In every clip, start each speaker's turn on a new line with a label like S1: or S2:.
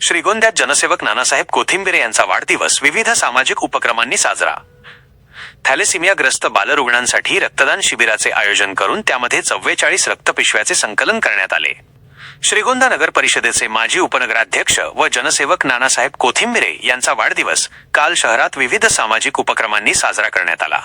S1: श्रीगोंद्यात जनसेवक नानासाहेब कोथिंबिरे यांचा वाढदिवस विविध सामाजिक उपक्रमांनी साजरा. थॅलेसिमियाग्रस्त बालरुग्णांसाठी रक्तदान शिबिराचे आयोजन करून त्यामध्ये चव्वेचाळीस रक्तपिशव्याचे संकलन करण्यात आले. श्रीगोंदा नगर परिषदेचे माजी उपनगराध्यक्ष व जनसेवक नानासाहेब कोथिंबिरे यांचा वाढदिवस काल शहरात विविध सामाजिक उपक्रमांनी साजरा करण्यात आला.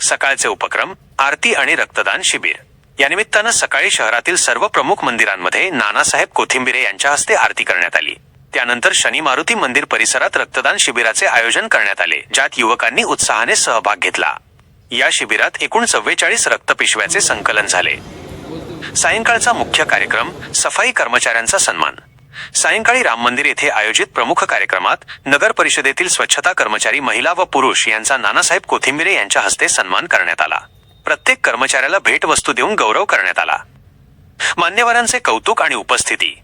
S1: सकाळचे उपक्रम आरती आणि रक्तदान शिबिर. या निमित्तानं सकाळी शहरातील सर्व प्रमुख मंदिरांमध्ये नानासाहेब कोथिंबिरे यांच्या हस्ते आरती करण्यात आली. त्यानंतर शनी मारुती मंदिर परिसरात रक्तदान शिबिराचे आयोजन करण्यात आले ज्यात युवकांनी उत्साहाने सहभाग घेतला. या शिबिरात एकूण चव्वेचाळीस रक्तपिशव्याचे संकलन झाले. सायंकाळचा मुख्य कार्यक्रम सफाई कर्मचाऱ्यांचा सन्मान. सायंकाळी राम मंदिर येथे आयोजित प्रमुख कार्यक्रमात नगर परिषदेतील स्वच्छता कर्मचारी महिला व पुरुष यांचा नानासाहेब कोथिंबिरे यांच्या हस्ते सन्मान करण्यात आला. प्रत्येक कर्मचाऱ्याला भेटवस्तू देऊन गौरव करण्यात आला. मान्यवरांचे कौतुक आणि उपस्थिती.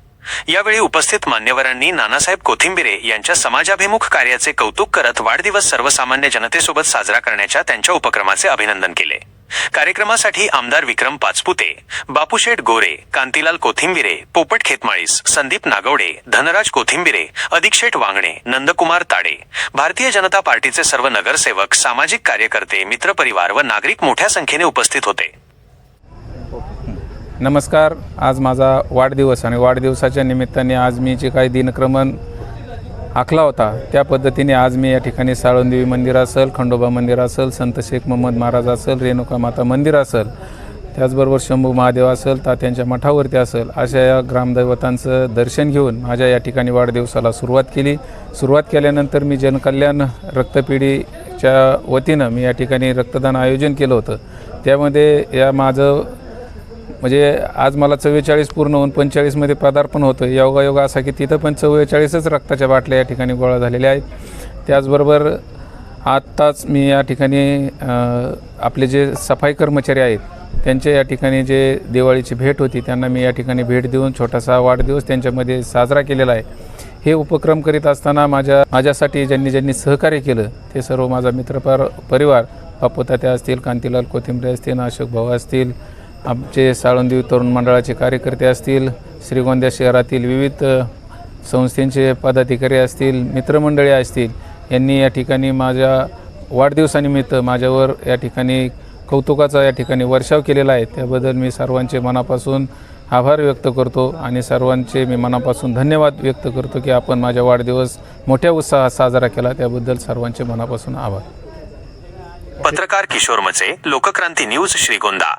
S1: यावेळी उपस्थित मान्यवरांनी नानासाहेब कोथिंबिरे यांच्या समाजाभिमुख कार्याचे कौतुक करत वाढदिवस सर्वसामान्य जनतेसोबत साजरा करण्याच्या त्यांच्या उपक्रमाचे अभिनंदन केले. कार्यक्रमासाठी आमदार विक्रम पाचपुते बापूशेठ गोरे कांतीलाल कोथिंबिरे पोपट खेतमाळीस संदीप नागवडे धनराज कोथिंबिरे अधिकशेठ वांगणे नंदकुमार ताडे भारतीय जनता पार्टीचे सर्व नगरसेवक सामाजिक कार्यकर्ते मित्रपरिवार व नागरिक मोठ्या संख्येने उपस्थित होते.
S2: नमस्कार. आज माझा वाढदिवस आणि वाढदिवसाच्या निमित्ताने आज मी जे काही दिनक्रमण आखला होता. त्या पद्धतीने आज मी या ठिकाणी साळुंदेवी मंदिर असेल खंडोबा मंदिर असेल संत शेख महम्मद महाराज असेल रेणुका माता मंदिर असेल त्याचबरोबर शंभू महादेव असेल तात्यांच्या मठावरती असेल अशा या ग्रामदैवतांचं दर्शन घेऊन माझ्या या ठिकाणी वाढदिवसाला सुरुवात केली. सुरुवात केल्यानंतर मी जनकल्याण रक्तपिढीच्या वतीनं मी या ठिकाणी रक्तदान आयोजन केलं होतं. त्यामध्ये या माझं म्हणजे आज मला चव्वेचाळीस पूर्ण होऊन पंचेचाळीसमध्ये पदार्पण होतं योगायोग असा की तिथं पण चव्वेचाळीसच रक्ताच्या बाटल्या या ठिकाणी गोळा झालेल्या आहेत. त्याचबरोबर आत्ताच मी या ठिकाणी आपले जे सफाई कर्मचारी आहेत त्यांच्या या ठिकाणी जे दिवाळीची भेट होती त्यांना मी या ठिकाणी भेट देऊन छोटासा वाढदिवस त्यांच्यामध्ये साजरा केलेला आहे. हे उपक्रम करीत असताना माझ्या माझ्यासाठी ज्यांनी ज्यांनी सहकार्य केलं ते सर्व माझा मित्रपर परिवार बापूतात्या असतील कांतीलाल कोथिंबरे असतील अशोक भाऊ असतील आमचे साळुंदी तरुण मंडळाचे कार्यकर्ते असतील श्रीगोंद्या शहरातील विविध संस्थेचे पदाधिकारी असतील मित्रमंडळी असतील यांनी या ठिकाणी माझ्या वाढदिवसानिमित्त माझ्यावर या ठिकाणी कौतुकाचा या ठिकाणी वर्षाव केलेला आहे. त्याबद्दल मी सर्वांचे मनापासून आभार व्यक्त करतो आणि सर्वांचे मी मनापासून धन्यवाद व्यक्त करतो की आपण माझा वाढदिवस मोठ्या उत्साहात साजरा केला. त्याबद्दल सर्वांचे मनापासून आभार.
S1: पत्रकार किशोर मचे लोकक्रांती न्यूज श्रीगोंदा.